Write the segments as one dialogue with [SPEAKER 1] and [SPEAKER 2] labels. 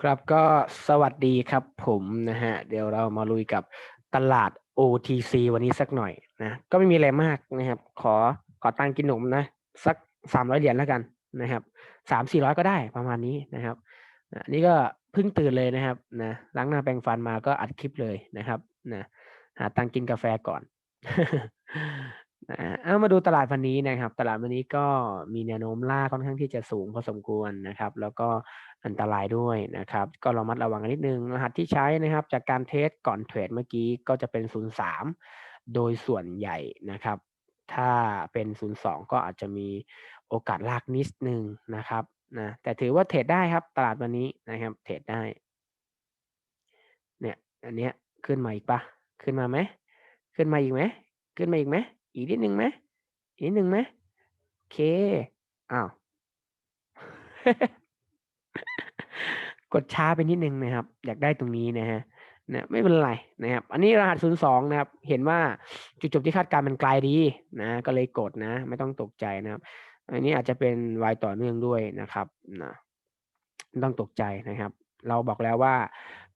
[SPEAKER 1] ครับก็สวัสดีครับผมนะฮะ เดี๋ยวเรามาลุยกับตลาด OTC วันนี้สักหน่อยนะก็ไม่มีอะไรมากนะครับ ขอขอตังค์กินหนมนะ สักสามร้อยเหรียญแล้วกันนะครับสามสี่ร้อยก็ได้ประมาณนี้นะครับอันนี้ก็เพิ่งตื่นเลยนะครับนะล้างหน้าแปรงฟันมาก็อัดคลิปเลยนะครับนะหาตังค์กินกาแฟก่อน เอามาดูตลาดวันนี้นะครับ ตลาดวันนี้ก็มีแนวโน้มล่าค่อนข้างที่จะสูงพอสมควรนะครับ แล้วก็อันตรายด้วยนะครับ ก็ระมัดระวังกันนิดนึงรหัสที่ใช้นะครับ จากการเทสก่อนเทรดเมื่อกี้ก็จะเป็น 03 โดยส่วนใหญ่นะครับ ถ้าเป็น 02 ก็อาจจะมีโอกาสลากนิดนึงนะครับนะแต่ถือว่าเทรดได้ครับ ตลาดวันนี้นะครับเทรดได้ เนี่ยอันเนี้ยขึ้นมาอีกปะขึ้นมาไหมขึ้นมาอีกไหมขึ้นมาอีกไหม อีกนิดหนึ่งไหมอีกนิดหนึ่งไหมโอเค อ้าว กดช้าไปนิดนึงนะครับ อยากได้ตรงนี้นะฮะนะไม่เป็นไรนะครับ อันนี้รหัส 02 นะครับ เห็นว่าจุดจบที่คาดการณ์มันไกลดีนะ ก็เลยกดนะ ไม่ต้องตกใจนะครับ อันนี้อาจจะเป็นวายต่อเนื่องด้วยนะครับนะไม่ต้องตกใจนะครับ เราบอกแล้วว่า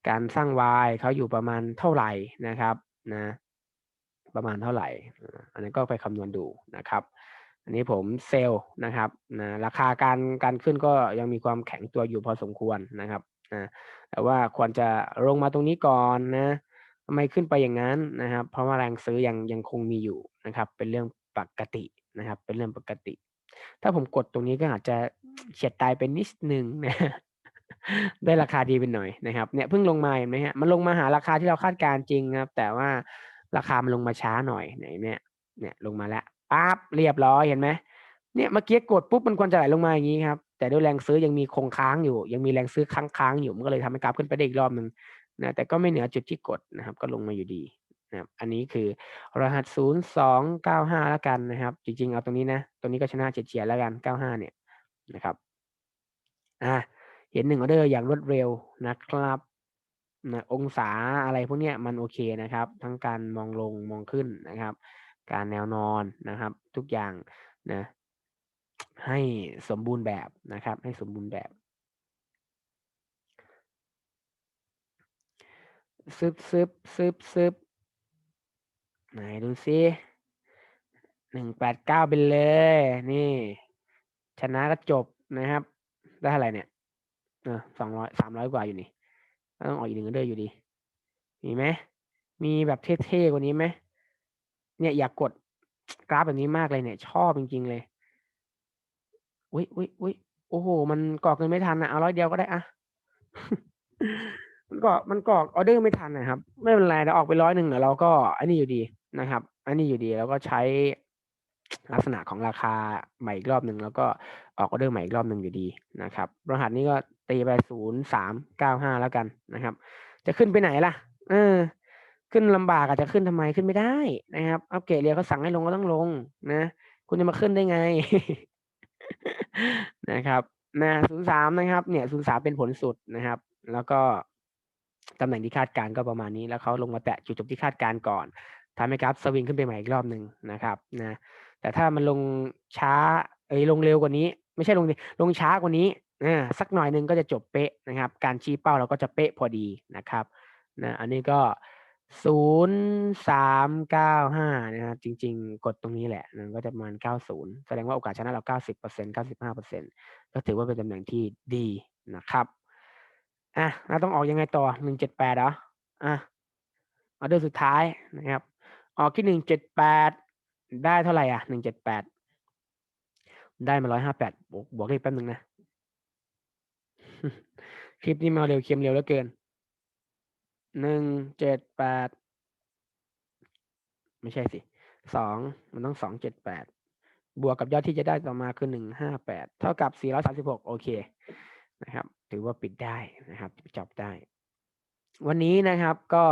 [SPEAKER 1] การสร้างวายเขาอยู่ประมาณเท่าไหร่นะครับนะ ประมาณเท่าไหร่ อันนี้นก็ไปคำนวณดูนะครับ อันนี้ผมเซลล์นะครับนะราคาการการขึ้นก็ยังมีความแข็งตัวอยู่พอสมควรนะครับนะแต่ว่าควรจะลงมาตรงนี้ก่อนนะทำไมขึ้นไปอย่างนั้นนะครับ เพราะว่าแรงซื้อยังยังคงมีอยู่นะครับ เป็นเรื่องปกตินะครับ เป็นเรื่องปกติ ถ้าผมกดตรงนี้ก็อาจจะเฉียดตายไปนิดนึงนะได้ราคาดีไปหน่อยนะครับเนี่ยเพิ่งลงมาเห็นไหมฮะมันลงมาหาราคาที่เราคาดการณ์จริงครับ แต่ว่า ราคามันลงมาช้าหน่อยไหนเนี่ยเนี่ยลงมาแล้วปั๊บเรียบร้อยเห็นไหมเนี่ยเมื่อกี้กดปุ๊บมันควรจะไหลลงมาอย่างนี้ครับแต่ด้วยแรงซื้อยังมีคงค้างอยู่ ยังมีแรงซื้อค้างค้างอยู่มันก็เลยทำให้กราฟขึ้นไปได้อีกรอบหนึ่งนะแต่ก็ไม่เหนือจุดที่กดนะครับ ก็ลงมาอยู่ดีนะครับอันนี้คือรหัสศูนย์สองเก้าห้าแล้วกันนะครับ จริงๆ เอาตรงนี้นะตรงนี้ก็ชนะเฉียดๆแล้วกันเก้าห้าเนี่ยนะครับอ่าเห็นหนึ่งออเดอร์อย่างรวดเร็วนะครับ นะองศาอะไรพวกเนี้ยมันโอเคนะครับ ทั้งการมองลงมองขึ้นนะครับ การแนวนอนนะครับ ทุกอย่างนะให้สมบูรณ์แบบนะครับ ให้สมบูรณ์แบบซึบซึบซึบซึบไหนดูซิหนึ่งแปดเก้าไปเลย นี่ ชนะก็จบนะครับ ได้เท่าไหร่เนี่ยเออสองร้อยสามร้อยกว่าอยู่นี่ ต้องออกอีกหนึ่งเดอร์อยู่ดี มีไหมมีแบบเท่ๆกว่านี้ไหมเนี่ยอยากกดกราฟแบบนี้มากเลยเนี่ย ชอบจริงๆเลยอุ้ยอุ้ยอุ้ยโอ้โห มันกรอกเงินไม่ทันนะเอาร้อยเดียวก็ได้อะมันกรอกมันกรอกออเดอร์ไม่ทันนะครับ ไม่เป็นไรเราออกไปร้อยหนึ่งเดี๋ยวเราก็อันนี้อยู่ดีนะครับ อันนี้อยู่ดีแล้วก็ใช้ลักษณะของราคาใหม่อีกรอบหนึ่งแล้วก็ ออกออเดอร์ใหม่อีกรอบหนึ่งอยู่ดีนะครับ รหัสนี้ก็ตีไปศูนย์สามเก้าห้าแล้วกันนะครับ จะขึ้นไปไหนล่ะ เออ ขึ้นลำบากอาจจะขึ้นทำไมขึ้นไม่ได้นะครับ อัปเกรดเรียเขาสั่งให้ลงก็ต้องลงนะ คุณจะมาขึ้นได้ไง นะครับ นะศูนย์สามนะครับ เนี่ยศูนย์สามเป็นผลสุดนะครับ แล้วก็ตำแหน่งที่คาดการณ์ก็ประมาณนี้ แล้วเขาลงมาแตะจุดจบที่คาดการณ์ก่อนทำให้กราฟสวิงขึ้นไปใหม่อีกรอบหนึ่งนะครับ นะ แต่ถ้ามันลงช้า เอ้ยลงเร็วกว่านี้ ไม่ใช่ลงลงช้ากว่านี้อ่าสักหน่อยหนึ่งก็จะจบเป๊ะนะครับ การชี้เป้าเราก็จะเป๊ะพอดีนะครับนะอันนี้ก็ศูนย์สามเก้าห้านะครับจริง ๆ กดตรงนี้แหละมันก็จะประมาณเก้าศูนย์แสดงว่าโอกาสชนะเราเก้าสิบเปอร์เซ็นต์เก้าสิบห้าเปอร์เซ็นต์ก็ถือว่าเป็นตำแหน่งที่ดีนะครับอะเราต้องออกยังไงต่อหนึ่งเจ็ดแปดเหรออะออเดอร์สุดท้ายนะครับ ออกที่หนึ่งเจ็ดแปดได้เท่าไหร่อะหนึ่งเจ็ดแปด ได้มาร้อยห้าแปดบวกเลขแป๊บนึงนะ คลิปนี้มาเร็วเค็มเร็วแล้วเกินหนึ่งเจ็ดแปดไม่ใช่สิสองมันต้องสองเจ็ดแปดบวกกับยอดที่จะได้ต่อมาคือหนึ่งห้าแปดเท่ากับสี่ร้อยสามสิบหกโอเคนะครับ ถือว่าปิดได้นะครับจบได้ วันนี้นะครับก็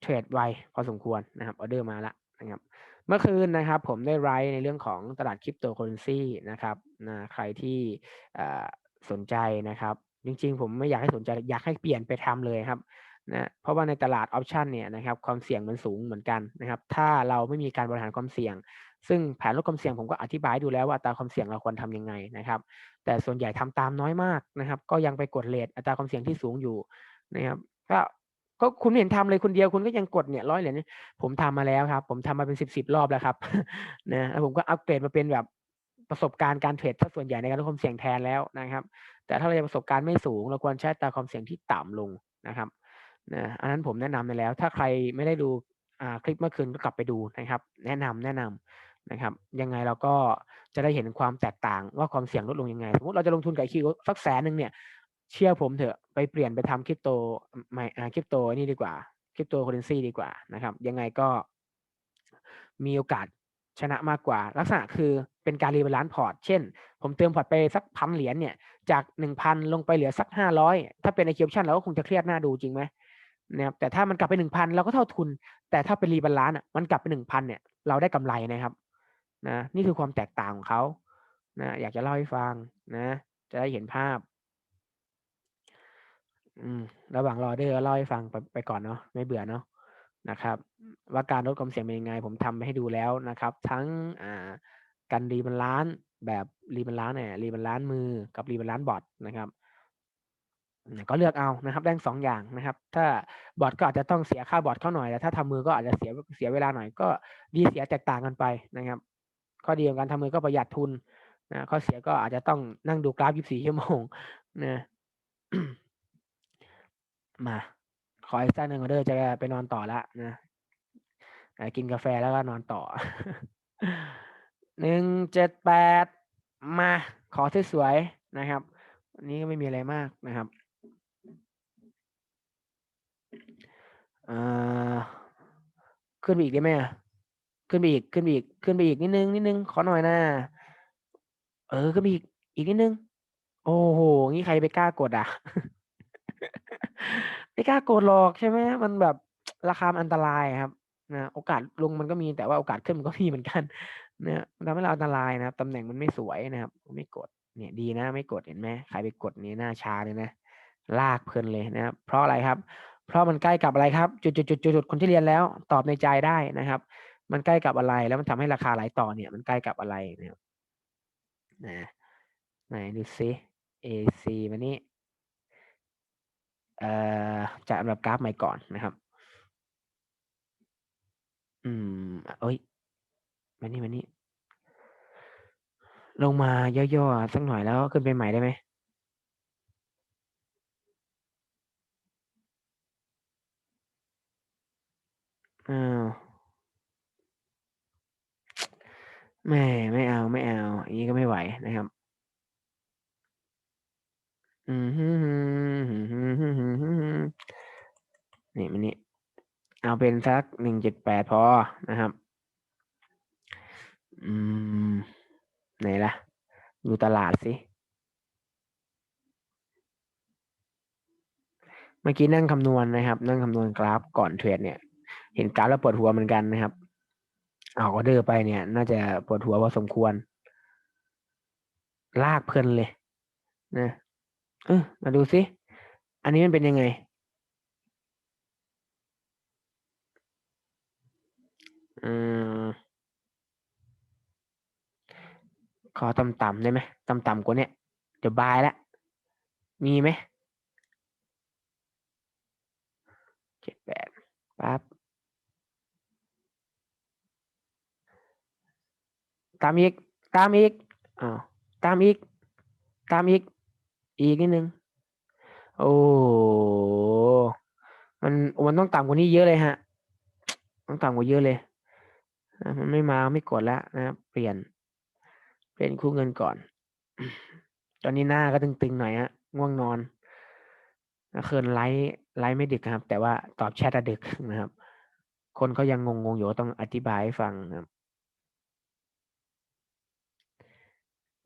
[SPEAKER 1] เทรดไวพอสมควรนะครับออเดอร์มาละนะครับ เมื่อคืนนะครับผมได้ไรในเรื่องของตลาดคริปโตเคอเรนซีนะครับนะใครที่สนใจนะครับ จริงๆ ผมไม่อยากให้สนใจอยากให้เปลี่ยนไปทำเลยครับนะเพราะว่าในตลาดออปชันเนี่ยนะครับความเสี่ยงมันสูงเหมือนกันนะครับ ถ้าเราไม่มีการบริหารความเสี่ยง ซึ่งแผนลดความเสี่ยงผมก็อธิบายดูแล้วว่าอัตราความเสี่ยงเราควรทำยังไงนะครับ แต่ส่วนใหญ่ทำตามน้อยมากนะครับ ก็ยังไปกดเลทอัตราความเสี่ยงที่สูงอยู่นะครับก็ ก็คุณเห็นทำเลยคนเดียวคุณก็ยังกดเนี่ยร้อยเหรียญผมทำมาแล้วครับ ผมทำมาเป็นสิบสิบรอบแล้วครับนะแล้วผมก็อัปเกรดมาเป็นแบบประสบการณ์การเทรดถ้าส่วนใหญ่ในการลดความเสี่ยงแทนแล้วนะครับ แต่ถ้าเราจะประสบการณ์ไม่สูง เราควรใช้ตาความเสี่ยงที่ต่ำลงนะครับนะอันนั้นผมแนะนำไปแล้ว ถ้าใครไม่ได้ดูคลิปเมื่อคืนก็กลับไปดูนะครับ แนะนำแนะนำนะครับ ยังไงเราก็จะได้เห็นความแตกต่างว่าความเสี่ยงลดลงยังไง สมมติเราจะลงทุนกับคิวสักแสนหนึ่งเนี่ย เชื่อผมเถอะไปเปลี่ยนไปทำคริปโตไม่คริปโตนี่ดีกว่าคริปโตเคอเรนซีดีกว่านะครับ ยังไงก็มีโอกาสชนะมากกว่า ลักษณะคือเป็นการรีบาลานซ์พอร์ต เช่น ผมเติมพอร์ตไปสักพันเหรียญเนี่ย จากหนึ่งพันลงไปเหลือสักห้าร้อยถ้าเป็นไอคิวชั่นเราก็คงจะเครียดหน้าดูจริงไหมนะครับแต่ถ้ามันกลับไปหนึ่งพันเราก็เท่าทุน แต่ถ้าเป็นรีบาลานซ์อะมันกลับไปหนึ่งพันเนี่ยเราได้กำไรนะครับนะนี่คือความแตกต่างของเขานะอยากจะเล่าให้ฟังนะ จะได้เห็นภาพ อืมระหว่างรอเดอร์เล่าให้ฟังไปไปก่อนเนาะไม่เบื่อเนาะนะครับ ว่าการลดความเสี่ยงเป็นยังไง ผมทำให้ดูแล้วนะครับ ทั้งอ่าการรีบาลานซ์แบบรีบาลานซ์เนี่ยรีบาลานซ์มือกับรีบาลานซ์บอทนะครับก็เลือกเอานะครับได้ทั้งสองอย่างนะครับ ถ้าบอทก็อาจจะต้องเสียค่าบอทเข้าหน่อยแต่ถ้าทำมือก็อาจจะเสียเสียเวลาหน่อยก็ดีเสียแตกต่างกันไปนะครับ ข้อดีของการทำมือก็ประหยัดทุนนะข้อเสียก็อาจจะต้องนั่งดูกราฟ 24 ชั่วโมงนะ มา ขออีกสักหนึ่งออเดอร์จะไปนอนต่อละนะกินกาแฟแล้วก็นอนต่อหนึ่งเจ็ดแปดมา ขอสวยๆนะครับวันนี้ก็ไม่มีอะไรมากนะครับอขึ้นไปอีกได้ไหมอะขึ้นไปอีกขึ้นไปอีกขึ้นไปอีกนิดนึงนิดนึงขอหน่อยนะเออขึ้นไปอีกอีกนิดนึง โอ้โหงี้ใครไปกล้ากดอะ ไม่กล้ากดหรอกใช่ไหมมันแบบราคามันอันตรายครับนะโอกาสลงมันก็มีแต่ว่าโอกาสขึ้นมันก็มีเหมือนกันนะมันทำให้เราอันตรายนะครับตำแหน่งมันไม่สวยนะครับ ไม่กดเนี่ยดีนะ ไม่กดเห็นไหมใครไปกดนี่หน้าชาเลยนะลากเพลินเลยนะครับ เพราะอะไรครับ เพราะมันใกล้กับอะไรครับ จุดจุดจุดจุดคนที่เรียนแล้ว ตอบในใจได้นะครับ มันใกล้กับอะไรแล้วมันทำให้ราคาไหลต่อเนี่ย มันใกล้กับอะไรนะครับนะไหนดูซิ AC มานี่ จะอันดับกราฟใหม่ก่อนนะครับ อืม เอ้ยมานี่มานี่ลงมาย่อๆสักหน่อยแล้วขึ้นไปใหม่ได้ไหมอ้าวไม่ไม่เอาไม่เอาอย่างนี้ก็ไม่ไหวนะครับ อืมฮึนี่มันนี่ เอาเป็นสักหนึ่งเจ็ดแปดพอนะครับ อืม ไหนล่ะ ดูตลาดสิ เมื่อกี้นั่งคำนวณนะครับ นั่งคำนวณกราฟก่อนเทรดเนี่ย เห็นกราฟแล้วปวดหัวเหมือนกันนะครับเอาออเดอร์ไปเนี่ย น่าจะปวดหัวพอสมควร ลากเพลินเลยนะเออมาดูสิ อันนี้มันเป็นยังไง อืม ขอต่ำๆได้ไหมต่ำๆกว่าเนี้ยเดี๋ยวบายละ มีไหมเจ็ดแปดปั๊บตามอีก ตามอีกอ้าวตามอีก ตามอีก อีกนิดนึง โอ้มันมันต้องต่ำกว่านี้เยอะเลยฮะ ต้องต่ำกว่าเยอะเลย มันไม่มาไม่กดแล้วนะครับ เปลี่ยน เปลี่ยนคู่เงินก่อน ตอนนี้หน้าก็ตึงๆหน่อยฮะง่วงนอนเคืนไลฟ์ไลฟ์ไม่ดึกครับ แต่ว่าตอบแชทดึกนะครับ คนเขายังงงๆอยู่ต้องอธิบายให้ฟังนะครับ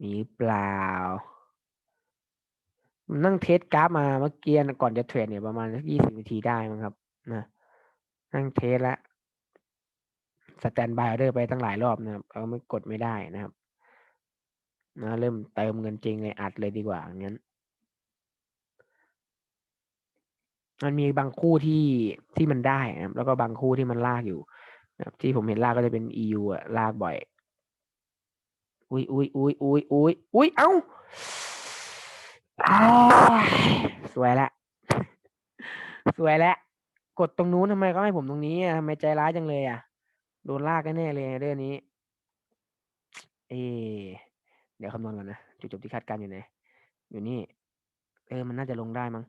[SPEAKER 1] มีเปล่า นั่งเทสกราฟมาเมื่อกี้ก่อนจะเทรดเนี่ยประมาณสักยี่สิบนาทีได้มั้งครับ นะ นั่งเทสแล้ว สแตนบายออเดอร์ไปตั้งหลายรอบนะครับเอาไม่กดไม่ได้นะครับนะเริ่มเติมเงินจริงเลยอัดเลยดีกว่างั้น มันมีบางคู่ที่ที่มันได้นะครับ แล้วก็บางคู่ที่มันลากอยู่นะครับ ที่ผมเห็นลากก็จะเป็น EU อะลากบ่อย อุ้ยอุ้ยอุ้ยอุ้ยอุ้ยอุ้ยเอ้าอ้าสวยละ สวยแล้วกดตรงนู้นทำไมก็ให้ผมตรงนี้อะทำไมใจร้ายจังเลยอะ โดนลากแน่เลยเรื่องนี้ เอ เดี๋ยวคำนวณก่อนนะจุดจบที่คาดการณ์อยู่ไหนอยู่นี่ เออ มันน่าจะลงได้มั้ง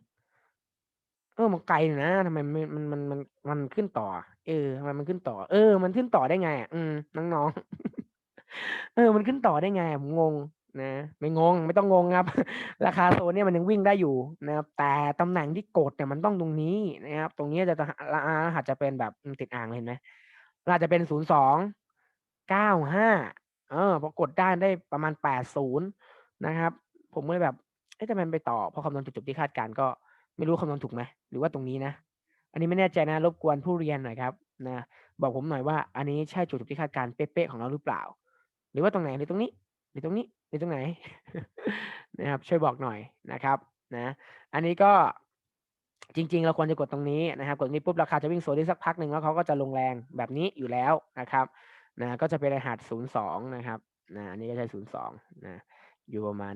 [SPEAKER 1] เออ มันไกลนะทำไมมันมันมันมันมันขึ้นต่อ เออทำไมมันขึ้นต่อ เออ มันขึ้นต่อได้ไงอะอืมน้องๆ เออ มันขึ้นต่อได้ไงผมงงนะ ไม่งง ไม่ต้องงงครับ ราคาโซนเนี่ยมันยังวิ่งได้อยู่นะครับ แต่ตำแหน่งที่กดเนี่ยมันต้องตรงนี้นะครับ ตรงนี้จะจะอาจจะเป็นแบบติดอ่างเห็นไหม อาจจะเป็นศูนย์สองเก้าห้าเออพอกดได้ได้ประมาณแปดศูนย์นะครับ ผมก็เลยแบบเอ๊ะทำไมมันไปต่อพอคำนวณจุดจบที่คาดการก็ไม่รู้คำนวณถูกไหมหรือว่าตรงนี้นะ อันนี้ไม่แน่ใจนะรบกวนผู้เรียนหน่อยครับนะบอกผมหน่อยว่าอันนี้ใช่จุดจบที่คาดการเป๊ะๆของเราหรือเปล่า หรือว่าตรงไหนหรือตรงนี้หรือตรงนี้หรือตรงไหนนะครับช่วยบอกหน่อยนะครับนะอันนี้ก็ จริง ๆ เราควรจะกดตรงนี้นะครับ กดตรงนี้ปุ๊บราคาจะวิ่งโซนได้สักพักหนึ่งแล้วเขาก็จะลงแรงแบบนี้อยู่แล้วนะครับนะก็จะเป็นรหัสศูนย์สองนะครับนะอันนี้ก็ใช้ศูนย์สองนะอยู่ประมาณ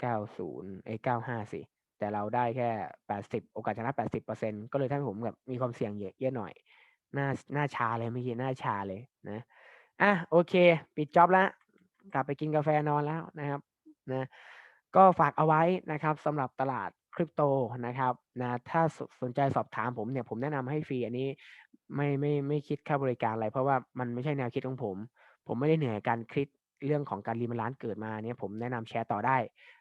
[SPEAKER 1] เก้าศูนย์เอ้เก้าห้าสิ แต่เราได้แค่แปดสิบโอกาสชนะแปดสิบเปอร์เซ็นก็เลยทำให้ผมแบบมีความเสี่ยงเยอะเยอะหน่อย หน้าหน้าชาเลยเมื่อกี้หน้าชาเลยนะอะโอเค ปิดจ็อบแล้วกลับไปกินกาแฟนอนแล้วนะครับนะก็ฝากเอาไว้นะครับสำหรับตลาด คริปโตนะครับนะถ้าสสนใจสอบถามผมเนี่ยผมแนะนำให้ฟรีอันนี้ไม่ไม่ไม่คิดค่าบริการอะไร เพราะว่ามันไม่ใช่แนวคิดของผม ผมไม่ได้เหนื่อยการคิดเรื่องของการรีมันร้านเกิดมาเนี่ยผมแนะนำแชร์ต่อได้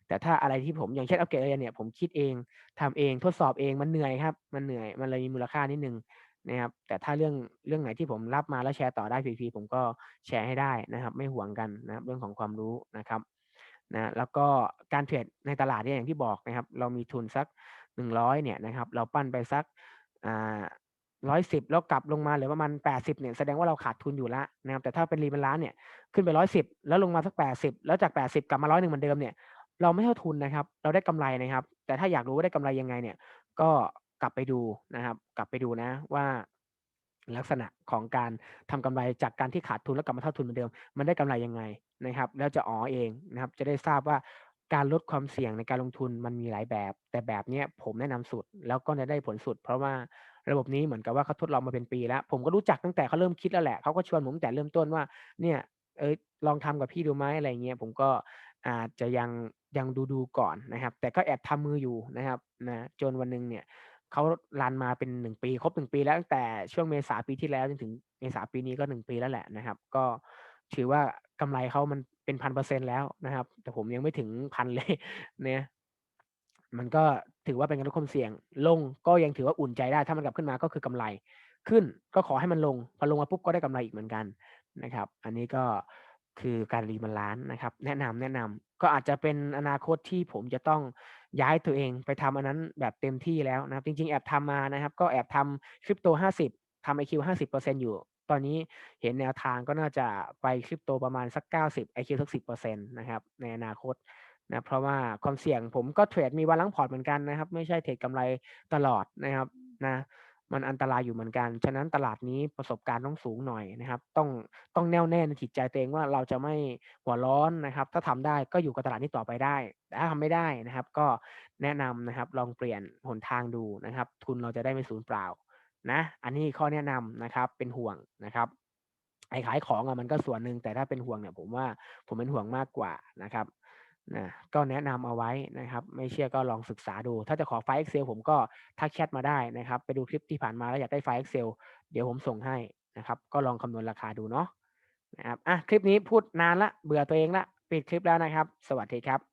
[SPEAKER 1] แต่ถ้าอะไรที่ผมอย่างเช่นอัปเกรดอะไรเนี่ยผมคิดเองทำเองทดสอบเองมันเหนื่อยครับ มันเหนื่อยมันเลยมีมูลค่านิดนึงนะครับแต่ถ้าเรื่องเรื่องไหนที่ผมรับมาแล้วแชร์ต่อได้ฟรีๆผมก็แชร์ให้ได้นะครับ ไม่ห่วงกันนะครับเรื่องของความรู้นะครับ นะแล้วก็การเทรดในตลาดเนี่ยอย่างที่บอกนะครับ เรามีทุนสักหนึ่งร้อยเนี่ยนะครับ เราปั้นไปสักอ่าร้อยสิบแล้วกลับลงมาเหลือประมาณแปดสิบเนี่ยแสดงว่าเราขาดทุนอยู่แล้วนะครับแต่ถ้าเป็นรีมันล้านเนี่ยขึ้นไปร้อยสิบแล้วลงมาสักแปดสิบแล้วจากแปดสิบกลับมาร้อยหนึ่งเหมือนเดิมเนี่ยเราไม่เท่าทุนนะครับ เราได้กำไรนะครับ แต่ถ้าอยากรู้ว่าได้กำไรยังไงเนี่ย ก็กลับไปดูนะครับ กลับไปดูนะว่า ลักษณะของการทำกำไรจากการที่ขาดทุนแล้วกลับมาเท่าทุนเหมือนเดิม มันได้กำไรยังไงนะครับ แล้วจะอ๋อเองนะครับ จะได้ทราบว่าการลดความเสี่ยงในการลงทุนมันมีหลายแบบ แต่แบบนี้ผมแนะนำสุดแล้วก็จะได้ผลสุด เพราะว่าระบบนี้เหมือนกับว่าเขาทดลองมาเป็นปีแล้ว ผมก็รู้จักตั้งแต่เขาเริ่มคิดแล้วแหละเขาก็ชวนผมแต่เริ่มต้นว่า เนี่ยเอยลองทำกับพี่ดูไหมอะไรเงี้ยผมก็อาจจะยังยังดูดูก่อนนะครับ แต่ก็แอบทำมืออยู่นะครับนะจนวันหนึ่งเนี่ย เขารันมาเป็นหนึ่งปีครบหนึ่งปีแล้วตั้งแต่ช่วงเมษาปีที่แล้วจนถึงเมษาปีนี้ก็หนึ่งปีแล้วแหละนะครับ ก็ถือว่ากำไรเขามันเป็นพันเปอร์เซ็นแล้วนะครับ แต่ผมยังไม่ถึงพันเลยเนี่ยมันก็ถือว่าเป็นการลดความเสี่ยง ลงก็ยังถือว่าอุ่นใจได้ถ้ามันกลับขึ้นมาก็คือกำไรขึ้นก็ขอให้มันลง พอลงมาปุ๊บก็ได้กำไรอีกเหมือนกันนะครับ อันนี้ก็คือการรีมันล้านนะครับ แนะนำแนะนำก็อาจจะเป็นอนาคตที่ผมจะต้อง ย้ายตัวเองไปทำอันนั้นแบบเต็มที่แล้วนะครับ จริง ๆ แอบทำมานะครับ ก็แอบทำคริปโตห้าสิบทำไอคิวห้าสิบเปอร์เซ็นอยู่ ตอนนี้เห็นแนวทางก็น่าจะไปคริปโตประมาณสักเก้าสิบไอคิวสักสิบเปอร์เซ็นตนะครับในอนาคตนะเพราะว่าความเสี่ยงผมก็เทรดมีวันลังพอร์ตเหมือนกันนะครับ ไม่ใช่เทรดกำไรตลอดนะครับนะ มันอันตรายอยู่เหมือนกัน ฉะนั้นตลาดนี้ประสบการณ์ต้องสูงหน่อยนะครับ ต้องต้องแน่วแน่ในจิตใจตัวเองว่าเราจะไม่หัวร้อนนะครับ ถ้าทำได้ก็อยู่กับตลาดนี้ต่อไปได้ แต่ถ้าทำไม่ได้นะครับ ก็แนะนำนะครับ ลองเปลี่ยนหนทางดูนะครับ ทุนเราจะได้ไม่สูญเปล่านะ อันนี้ข้อแนะนำนะครับ เป็นห่วงนะครับไอ้ขายของอะมันก็ส่วนหนึ่งแต่ถ้าเป็นห่วงเนี่ยผมว่าผมเป็นห่วงมากกว่านะครับ นะก็แนะนำเอาไว้นะครับ ไม่เชื่อก็ลองศึกษาดู ถ้าจะขอไฟล์ Excel ผมก็ทักแชทมาได้นะครับ ไปดูคลิปที่ผ่านมาแล้วอยากได้ไฟล์ Excel เดี๋ยวผมส่งให้นะครับ ก็ลองคำนวณราคาดูเนาะนะครับอะคลิปนี้พูดนานละเบื่อตัวเองละปิดคลิปแล้วนะครับ สวัสดีครับ